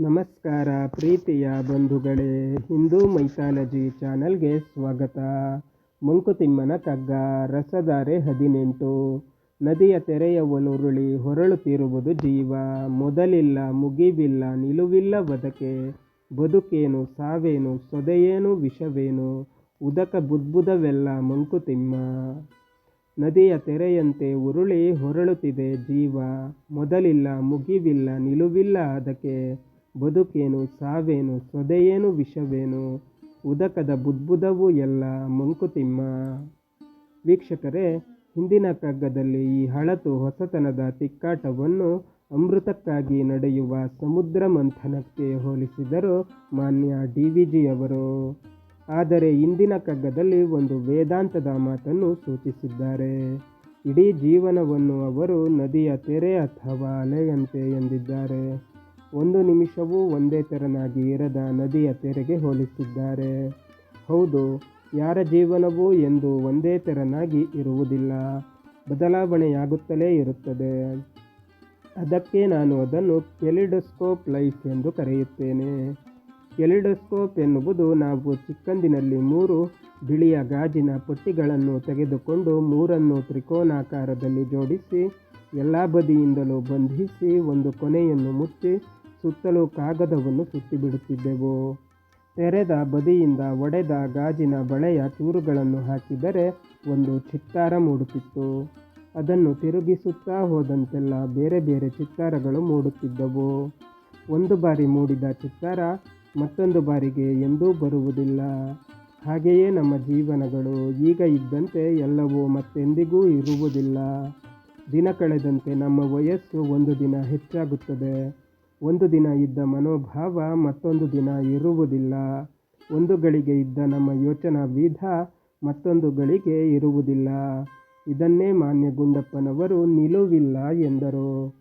ನಮಸ್ಕಾರ ಪ್ರೀತಿಯ ಬಂಧುಗಳೇ ಹಿಂದೂ ಮೈಥಾಲಜಿ ಚಾನಲ್ಗೆ ಸ್ವಾಗತ. ಮಂಕುತಿಮ್ಮನ ಕಗ್ಗ, ರಸಧಾರೆ ಹದಿನೆಂಟು. ನದಿಯ ತೆರೆಯ ಒಲುರುಳಿ ಹೊರಳುತ್ತಿರುವುದು ಜೀವ. ಮೊದಲಿಲ್ಲ, ಮುಗಿವಿಲ್ಲ, ನಿಲುವಿಲ್ಲ ಬದಕೆ. ಬದುಕೇನು, ಸಾವೇನು, ಸೊದೆಯೇನು, ವಿಷವೇನು? ಉದಕ ಬುದ್ಬುದವೆಲ್ಲ ಮಂಕುತಿಮ್ಮ. ನದಿಯ ತೆರೆಯಂತೆ ಉರುಳಿ ಹೊರಳುತ್ತಿದೆ ಜೀವ. ಮೊದಲಿಲ್ಲ, ಮುಗಿವಿಲ್ಲ, ನಿಲುವಿಲ್ಲ ಅದಕ್ಕೆ. ಬದುಕೇನು, ಸಾವೇನು, ಸೊದೆಯೇನು, ವಿಷವೇನು, ಉದಕದ ಬುದ್ಬುದವು ಎಲ್ಲ ಮಂಕುತಿಮ್ಮ. ವೀಕ್ಷಕರೇ, ಹಿಂದಿನ ಕಗ್ಗದಲ್ಲಿ ಈ ಹಳತು ಹೊಸತನದ ತಿಕ್ಕಾಟವನ್ನು ಅಮೃತಕ್ಕಾಗಿ ನಡೆಯುವ ಸಮುದ್ರ ಮಂಥನಕ್ಕೆ ಹೋಲಿಸಿದರು ಮಾನ್ಯ ಡಿ ವಿ ಜಿಯವರು. ಆದರೆ ಇಂದಿನ ಕಗ್ಗದಲ್ಲಿ ಒಂದು ವೇದಾಂತದ ಮಾತನ್ನು ಸೂಚಿಸಿದ್ದಾರೆ. ಇಡೀ ಜೀವನವನ್ನು ಅವರು ನದಿಯ ತೆರೆ ಅಥವಾ ಅಲೆಯಂತೆ ಎಂದಿದ್ದಾರೆ. ಒಂದು ನಿಮಿಷವೂ ಒಂದೇ ತೆರನಾಗಿ ಇರದ ನದಿಯ ತೆರೆಗೆ ಹೋಲಿಸಿದ್ದಾರೆ ಹೌದು, ಯಾರ ಜೀವನವೂ ಎಂದು ಒಂದೇ ತೆರನಾಗಿ ಇರುವುದಿಲ್ಲ, ಬದಲಾವಣೆಯಾಗುತ್ತಲೇ ಇರುತ್ತದೆ. ಅದಕ್ಕೆ ನಾನು ಅದನ್ನು ಕೆಲಿಡೋಸ್ಕೋಪ್ ಲೈಫ್ ಎಂದು ಕರೆಯುತ್ತೇನೆ. ಕೆಲಿಡೋಸ್ಕೋಪ್ ಎನ್ನುವುದು ನಾವು ಚಿಕ್ಕಂದಿನಲ್ಲಿ ಮೂರು ಬಿಳಿಯ ಗಾಜಿನ ಪಟ್ಟಿಗಳನ್ನು ತೆಗೆದುಕೊಂಡು ಮೂರನ್ನು ತ್ರಿಕೋನಾಕಾರದಲ್ಲಿ ಜೋಡಿಸಿ, ಎಲ್ಲ ಬದಿಯಿಂದಲೂ ಬಂಧಿಸಿ, ಒಂದು ಕೊನೆಯನ್ನು ಮುಚ್ಚಿ ಸುತ್ತಲೂ ಕಾಗದವನ್ನು ಸುತ್ತಿಬಿಡುತ್ತಿದ್ದೆವು. ತೆರೆದ ಬದಿಯಿಂದ ಒಡೆದ ಗಾಜಿನ ಬಳೆಯ ಚೂರುಗಳನ್ನು ಹಾಕಿದರೆ ಒಂದು ಚಿತ್ತಾರ ಮೂಡುತ್ತಿತ್ತು. ಅದನ್ನು ತಿರುಗಿಸುತ್ತಾ ಹೋದಂತೆಲ್ಲ ಬೇರೆ ಬೇರೆ ಚಿತ್ತಾರಗಳು ಮೂಡುತ್ತಿದ್ದವು. ಒಂದು ಬಾರಿ ಮೂಡಿದ ಚಿತ್ತಾರ ಮತ್ತೊಂದು ಬಾರಿಗೆ ಎಂದೂ ಬರುವುದಿಲ್ಲ. ಹಾಗೆಯೇ ನಮ್ಮ ಜೀವನಗಳು ಈಗ ಇದ್ದಂತೆ ಎಲ್ಲವೂ ಮತ್ತೆಂದಿಗೂ ಇರುವುದಿಲ್ಲ. ದಿನ ಕಳೆದಂತೆ ನಮ್ಮ ವಯಸ್ಸು ಒಂದು ದಿನ ಹೆಚ್ಚಾಗುತ್ತದೆ. ಒಂದು ದಿನ ಇದ್ದ ಮನೋಭಾವ ಮತ್ತೊಂದು ದಿನ ಇರುವುದಿಲ್ಲ. ಒಂದು ಗಳಿಗೆ ಇದ್ದ ನಮ್ಮ ಯೋಚನಾ ವಿಧ ಮತ್ತೊಂದು ಗಳಿಗೆ ಇರುವುದಿಲ್ಲ. ಇದನ್ನೇ ಮಾನ್ಯ ಗುಂಡಪ್ಪನವರು ನಿಲುವಿಲ್ಲ ಎಂದರು.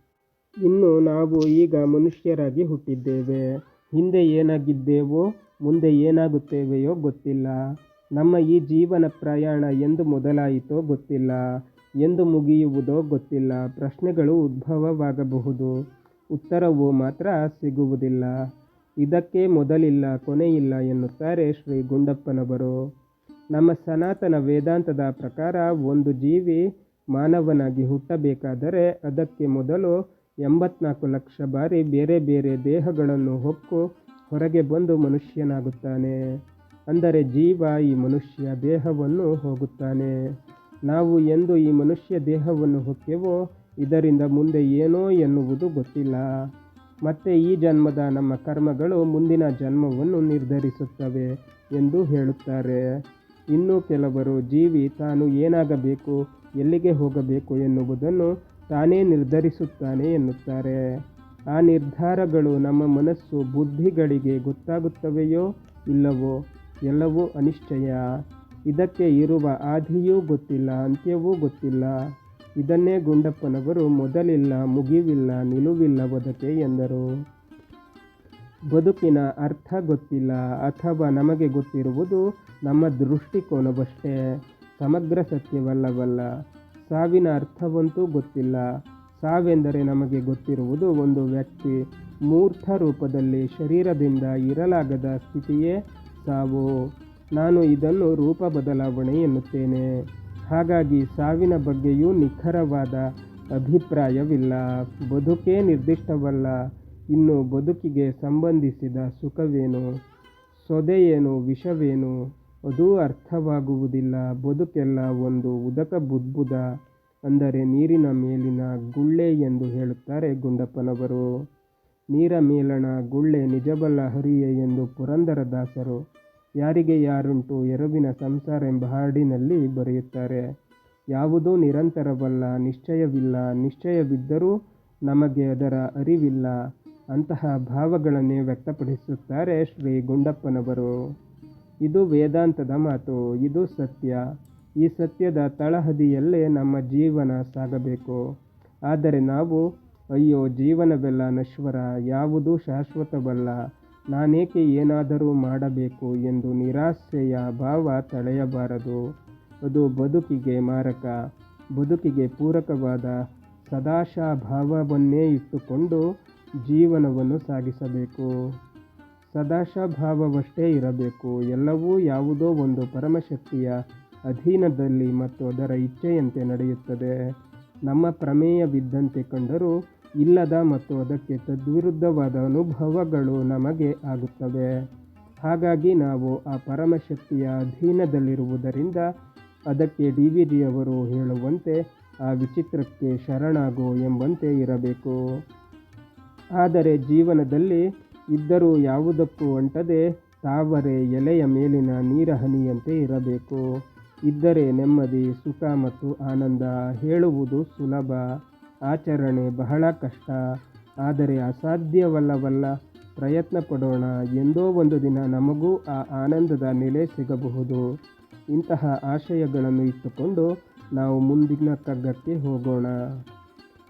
ಇನ್ನು ನಾವು ಈಗ ಮನುಷ್ಯರಾಗಿ ಹುಟ್ಟಿದ್ದೇವೆ. ಹಿಂದೆ ಏನಾಗಿದ್ದೇವೋ, ಮುಂದೆ ಏನಾಗುತ್ತೇವೆಯೋ ಗೊತ್ತಿಲ್ಲ. ನಮ್ಮ ಈ ಜೀವನ ಪ್ರಯಾಣ ಎಂದು ಮೊದಲಾಯಿತೋ ಗೊತ್ತಿಲ್ಲ. ಎಂದು ಮುಗಿಯುವುದೋ ಗೊತ್ತಿಲ್ಲ. ಪ್ರಶ್ನೆಗಳು ಉದ್ಭವವಾಗಬಹುದು. ಉತ್ತರವು ಮಾತ್ರ ಸಿಗುವುದಿಲ್ಲ. ಇದಕ್ಕೆ ಮೊದಲಿಲ್ಲ, ಕೊನೆಯಿಲ್ಲ ಎನ್ನುತ್ತಾರೆ ಶ್ರೀ ಗುಂಡಪ್ಪನವರು. ನಮ್ಮ ಸನಾತನ ವೇದಾಂತದ ಪ್ರಕಾರ ಒಂದು ಜೀವಿ ಮಾನವನಾಗಿ ಹುಟ್ಟಬೇಕಾದರೆ ಅದಕ್ಕೆ ಮೊದಲು ಎಂಬತ್ನಾಲ್ಕು ಲಕ್ಷ ಬಾರಿ ಬೇರೆ ಬೇರೆ ದೇಹಗಳನ್ನು ಹೊಕ್ಕು ಹೊರಗೆ ಬಂದು ಮನುಷ್ಯನಾಗುತ್ತಾನೆ. ಅಂದರೆ ಜೀವ ಈ ಮನುಷ್ಯ ದೇಹವನ್ನು ಹೋಗುತ್ತಾನೆ. ನಾವು ಎಂದು ಈ ಮನುಷ್ಯ ದೇಹವನ್ನು ಹೊಕ್ಕೆವೋ ಇದರಿಂದ ಮುಂದೆ ಏನೋ ಎನ್ನುವುದು ಗೊತ್ತಿಲ್ಲ. ಮತ್ತೆ ಈ ಜನ್ಮದ ನಮ್ಮ ಕರ್ಮಗಳು ಮುಂದಿನ ಜನ್ಮವನ್ನು ನಿರ್ಧರಿಸುತ್ತವೆ ಎಂದು ಹೇಳುತ್ತಾರೆ. ಇನ್ನು ಕೆಲವರು ಜೀವಿ ತಾನು ಏನಾಗಬೇಕು, ಎಲ್ಲಿಗೆ ಹೋಗಬೇಕು ಎನ್ನುವುದನ್ನು ತಾನೇ ನಿರ್ಧರಿಸುತ್ತಾನೆ ಎನ್ನುತ್ತಾರೆ. ಆ ನಿರ್ಧಾರಗಳು ನಮ್ಮ ಮನಸ್ಸು ಬುದ್ಧಿಗಳಿಗೆ ಗೊತ್ತಾಗುತ್ತವೆಯೋ ಇಲ್ಲವೋ ಎಲ್ಲವೂ ಅನಿಶ್ಚಯ. ಇದಕ್ಕೆ ಇರುವ ಆದಿಯೂ ಗೊತ್ತಿಲ್ಲ, ಅಂತ್ಯವೂ ಗೊತ್ತಿಲ್ಲ. ಇದನ್ನೇ ಗುಂಡಪ್ಪನವರು ಮೊದಲಿಲ್ಲ, ಮುಗಿವಿಲ್ಲ, ನಿಲುವಿಲ್ಲ ಬದುಕೆ ಎಂದರು. ಬದುಕಿನ ಅರ್ಥ ಗೊತ್ತಿಲ್ಲ ಅಥವಾ ನಮಗೆ ಗೊತ್ತಿರುವುದು ನಮ್ಮ ದೃಷ್ಟಿಕೋನವಷ್ಟೇ. ಸಮಗ್ರ ಸತ್ಯವಲ್ಲವಲ್ಲ, ಸಾವಿನ ಅರ್ಥವಂತೂ ಗೊತ್ತಿಲ್ಲ. ಸಾವೆಂದರೆ ನಮಗೆ ಗೊತ್ತಿರುವುದು ಒಂದು ವ್ಯಕ್ತಿ ಮೂರ್ತ ರೂಪದಲ್ಲಿ ಶರೀರದಿಂದ ಇರಲಾಗದ ಸ್ಥಿತಿಯೇ ಸಾವು. ನಾನು ಇದನ್ನು ರೂಪ ಬದಲಾವಣೆ ಎನ್ನುತ್ತೇನೆ. ಹಾಗಾಗಿ ಸಾವಿನ ಬಗ್ಗೆಯೂ ನಿಖರವಾದ ಅಭಿಪ್ರಾಯವಿಲ್ಲ. ಬದುಕೇ ನಿರ್ದಿಷ್ಟವಲ್ಲ. ಇನ್ನು ಬದುಕಿಗೆ ಸಂಬಂಧಿಸಿದ ಸುಖವೇನು? ಸೊದೆಯೇನು? ವಿಷವೇನು? ಅದೂ ಅರ್ಥವಾಗುವುದಿಲ್ಲ. ಬದುಕೆಲ್ಲ ಒಂದು ಉದಕ ಬುದ್ಬುದ, ಅಂದರೆ ನೀರಿನ ಮೇಲಿನ ಗುಳ್ಳೆ ಎಂದು ಹೇಳುತ್ತಾರೆ ಗುಂಡಪ್ಪನವರು. ನೀರ ಮೇಲಣ ಗುಳ್ಳೆ ನಿಜಬಲ್ಲ ಹರಿಯೇ ಎಂದು ಪುರಂದರದಾಸರು ಯಾರಿಗೆ ಯಾರುಂಟು ಎರವಿನ ಸಂಸಾರ ಎಂಬ ಹಾಡಿನಲ್ಲಿ ಬರೆಯುತ್ತಾರೆ. ಯಾವುದೂ ನಿರಂತರವಲ್ಲ, ನಿಶ್ಚಯವಿಲ್ಲ, ನಿಶ್ಚಯವಿದ್ದರೂ ನಮಗೆ ಅದರ ಅರಿವಿಲ್ಲ. ಅಂತಹ ಭಾವಗಳನ್ನೇ ವ್ಯಕ್ತಪಡಿಸುತ್ತಾರೆ ಶ್ರೀ ಗುಂಡಪ್ಪನವರು. ಇದು ವೇದಾಂತದ ಮಾತು, ಇದು ಸತ್ಯ. ಈ ಸತ್ಯದ ತಳಹದಿಯಲ್ಲೇ ನಮ್ಮ ಜೀವನ ಸಾಗಬೇಕು. ಆದರೆ ನಾವು, ಅಯ್ಯೋ, ಜೀವನವೆಲ್ಲ ನಶ್ವರ, ಯಾವುದೂ ಶಾಶ್ವತವಲ್ಲ. ನಾನೇಕೆ ಏನಾದರೂ ಮಾಡಬೇಕು ಎಂದು ನಿರಾಸೆಯ ಭಾವ ತಳೆಯಬಾರದು. ಅದು ಬದುಕಿಗೆ ಮಾರಕ. ಬದುಕಿಗೆ ಪೂರಕವಾದ ಸದಾಶಾ ಭಾವವನ್ನೇ ಇಟ್ಟುಕೊಂಡು ಜೀವನವನ್ನು ಸಾಗಿಸಬೇಕು. ಸದಾಶಾಭಾವವಷ್ಟೇ ಇರಬೇಕು. ಎಲ್ಲವೂ ಯಾವುದೋ ಒಂದು ಪರಮಶಕ್ತಿಯ ಅಧೀನದಲ್ಲಿ ಮತ್ತು ಅದರ ಇಚ್ಛೆಯಂತೆ ನಡೆಯುತ್ತದೆ. ನಮ್ಮ ಪ್ರಮೇಯವಿದ್ದಂತೆ ಕಂಡರೂ ಇಲ್ಲದ ಮತ್ತು ಅದಕ್ಕೆ ತದ್ವಿರುದ್ಧವಾದ ಅನುಭವಗಳು ನಮಗೆ ಆಗುತ್ತವೆ. ಹಾಗಾಗಿ ನಾವು ಆ ಪರಮಶಕ್ತಿಯ ಅಧೀನದಲ್ಲಿರುವುದರಿಂದ ಅದಕ್ಕೆ ಡಿ ವಿ ಜಿಯವರು ಹೇಳುವಂತೆ ಆ ವಿಚಿತ್ರಕ್ಕೆ ಶರಣಾಗು ಎಂಬಂತೆ ಇರಬೇಕು. ಆದರೆ ಜೀವನದಲ್ಲಿ ಇದ್ದರೂ ಯಾವುದಕ್ಕೂ ಅಂಟದೆ ತಾವರೆ ಎಲೆಯ ಮೇಲಿನ ನೀರಹನಿಯಂತೆ ಇರಬೇಕು. ಇದ್ದರೆ ನೆಮ್ಮದಿ, ಸುಖ ಮತ್ತು ಆನಂದ ಹೇಳುವುದು ಸುಲಭ. ಆಚರಣೆ ಬಹಳ ಕಷ್ಟ. ಆದರೆ ಅಸಾಧ್ಯವಲ್ಲವಲ್ಲ, ಪ್ರಯತ್ನ ಪಡೋಣ. ಎಂದೋ ಒಂದು ದಿನ ನಮಗೂ ಆ ಆನಂದದ ನೆಲೆ ಸಿಗಬಹುದು. ಇಂತಹ ಆಶಯಗಳನ್ನು ಇಟ್ಟುಕೊಂಡು ನಾವು ಮುಂದಿನ ಕಗ್ಗಕ್ಕೆ ಹೋಗೋಣ.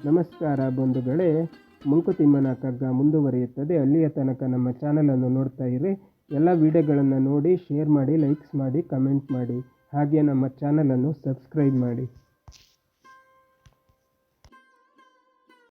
ನಮಸ್ಕಾರ ಬಂಧುಗಳೇ, ಮುಂಕುತಿಮ್ಮನ ಕಗ್ಗ ಮುಂದುವರಿಯುತ್ತದೆ. ಅಲ್ಲಿಯ ತನಕ ನಮ್ಮ ಚಾನಲನ್ನು ನೋಡ್ತಾ ಇರಿ. ಎಲ್ಲ ವಿಡಿಯೋಗಳನ್ನು ನೋಡಿ ಶೇರ್ ಮಾಡಿ ಲೈಕ್ಸ್ ಮಾಡಿ ಕಮೆಂಟ್ ಮಾಡಿ. ಹಾಗೆ ನಮ್ಮ ಚಾನಲನ್ನು ಸಬ್ಸ್ಕ್ರೈಬ್ ಮಾಡಿ.